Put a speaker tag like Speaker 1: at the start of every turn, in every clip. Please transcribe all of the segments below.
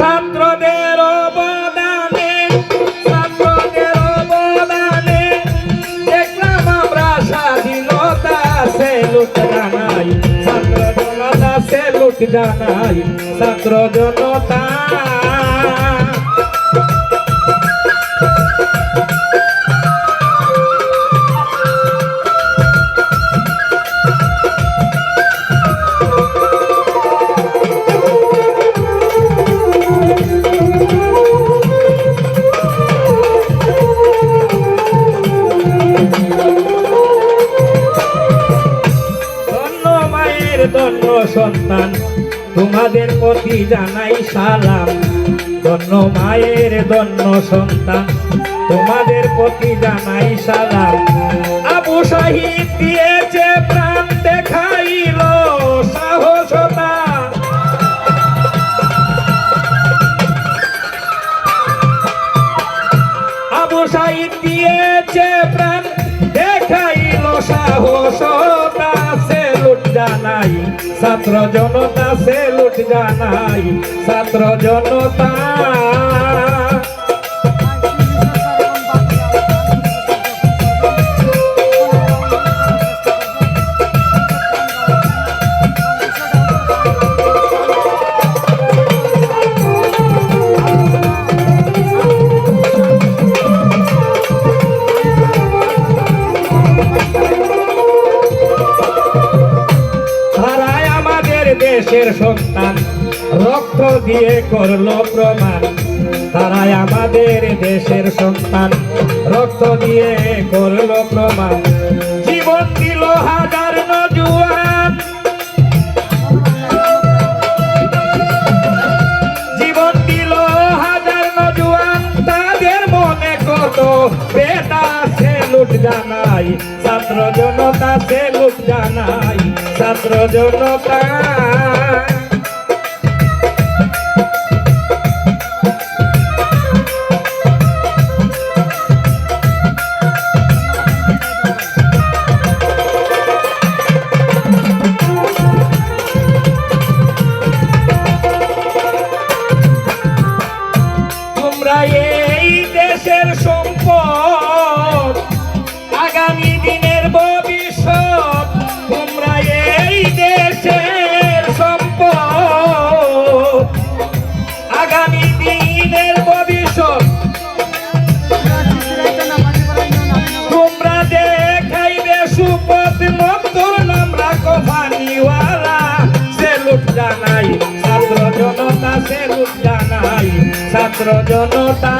Speaker 1: ছাত্রদের অবদানে ছাত্রদের অবদানে। দেখলাম আমরা স্বাধীনতা সেলুট জানাই। ছাত্র জনতা সেলুট ছাত্র জনতা মায়ের ধন্য সন্তান, তোমাদের প্রতি জানাই সালাম। ধন্য মায়ের ধন্য সন্তান, তোমাদের প্রতি জানাই সালাম। আবু শাহিদ দিয়েছে প্রাণ দেখাইল জানাই ছাত্র জনতা সেলুট জানাই ছাত্র জনতা দেশের সন্তান, রক্ত দিয়ে করল প্রমাণ। তারাই আমাদের দেশের সন্তান, রক্ত দিয়ে করল প্রমাণ। জীবন দিল হাজার নজুয়ান। জীবন দিল হাজার নজুয়ান। তাদের মনে কত বেটা সেলুট জানাই। ছাত্র জনতা জানাই ছাত্র জনতা এই দেশের সম্পদ সেলুট জানাই ছাত্র জনতা সেলুট জানাই ছাত্র জনতা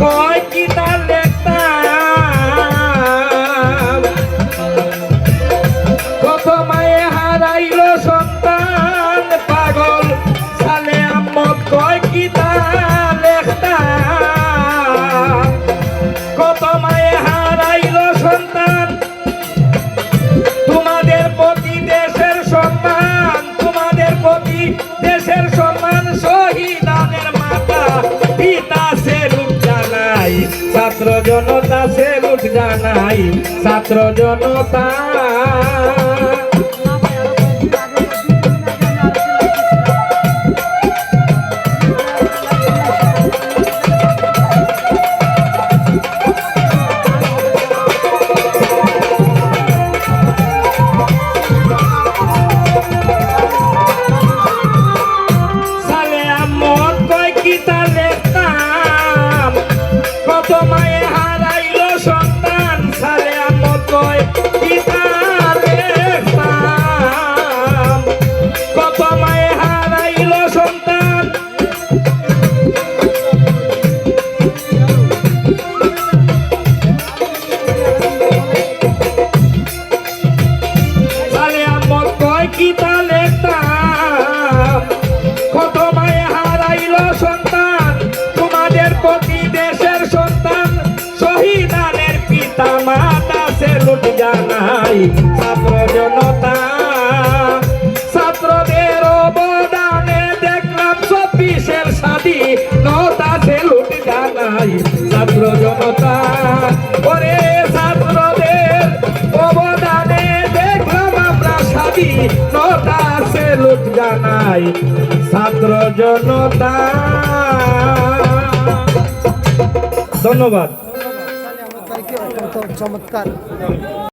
Speaker 1: কয় কি তার দেখতাম তোমাদের প্রতি দেশের সম্মান, তোমাদের প্রতি দেশের সম্মান মাতা। পিতা জানাই, ছাত্র জনতা সে সেলুট জানাই, ছাত্র জনতা। জানাই ছাত্র জনতা ছাত্রদের অবদানে দেখলাম চব্বিশের স্বাধীনতা সেলুট জানাই। ছাত্র জনতা ওরে ছাত্রদের অবদানে দেখলাম আমরা স্বাধীনতা সেলুট জানাই। ছাত্র জনতা ধন্যবাদ।
Speaker 2: চমৎকার।